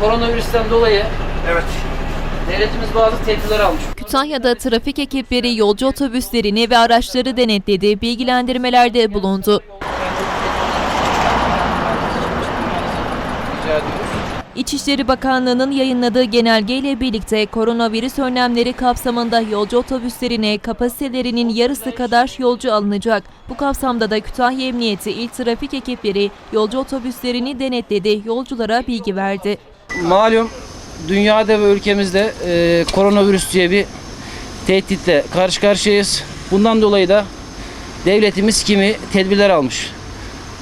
koronavirüsten dolayı Evet. devletimiz bazı tedbirler almış. Kütahya'da trafik ekipleri yolcu otobüslerini ve araçları denetledi, bilgilendirmelerde bulundu. Rica ediyoruz. İçişleri Bakanlığı'nın yayınladığı genelgeyle birlikte koronavirüs önlemleri kapsamında yolcu otobüslerine kapasitelerinin yarısı kadar yolcu alınacak. Bu kapsamda da Kütahya Emniyeti İl Trafik ekipleri yolcu otobüslerini denetledi, yolculara bilgi verdi. Malum dünyada ve ülkemizde e, koronavirüs diye bir tehditle karşı karşıyayız. Bundan dolayı da devletimiz kimi tedbirler almış.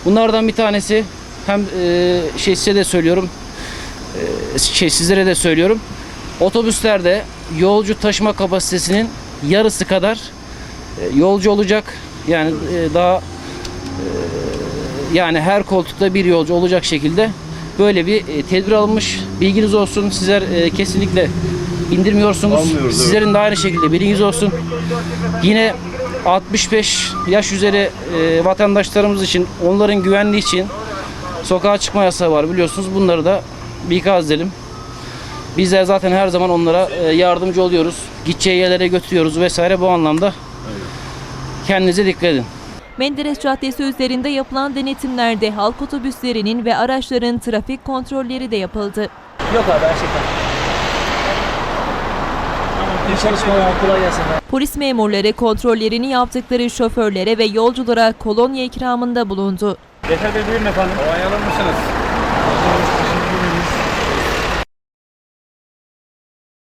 Bunlardan bir tanesi hem e, şey size de söylüyorum, e, şey sizlere de söylüyorum. Otobüslerde yolcu taşıma kapasitesinin yarısı kadar e, yolcu olacak. Yani e, daha e, yani her koltukta bir yolcu olacak şekilde böyle bir e, tedbir alınmış. Bilginiz olsun. Sizler e, kesinlikle indirmiyorsunuz. Almıyoruz, evet. Sizlerin de aynı şekilde bilginiz olsun. Yine 65 yaş üzeri e, vatandaşlarımız için, onların güvenliği için sokağa çıkma yasağı var biliyorsunuz. Bunları da bir ikaz edelim. Bizler zaten her zaman onlara e, yardımcı oluyoruz. Gideceği yerlere götürüyoruz vesaire bu anlamda. Kendinize dikkat edin. Menderes Caddesi üzerinde yapılan denetimlerde halk otobüslerinin ve araçların trafik kontrolleri de yapıldı. Yok abi her şey tamam. Gelsin. Polis memurları kontrollerini yaptıkları şoförlere ve yolculara kolonya ikramında bulundu. Yeter Bey buyurun efendim. Kolay alır mısınız?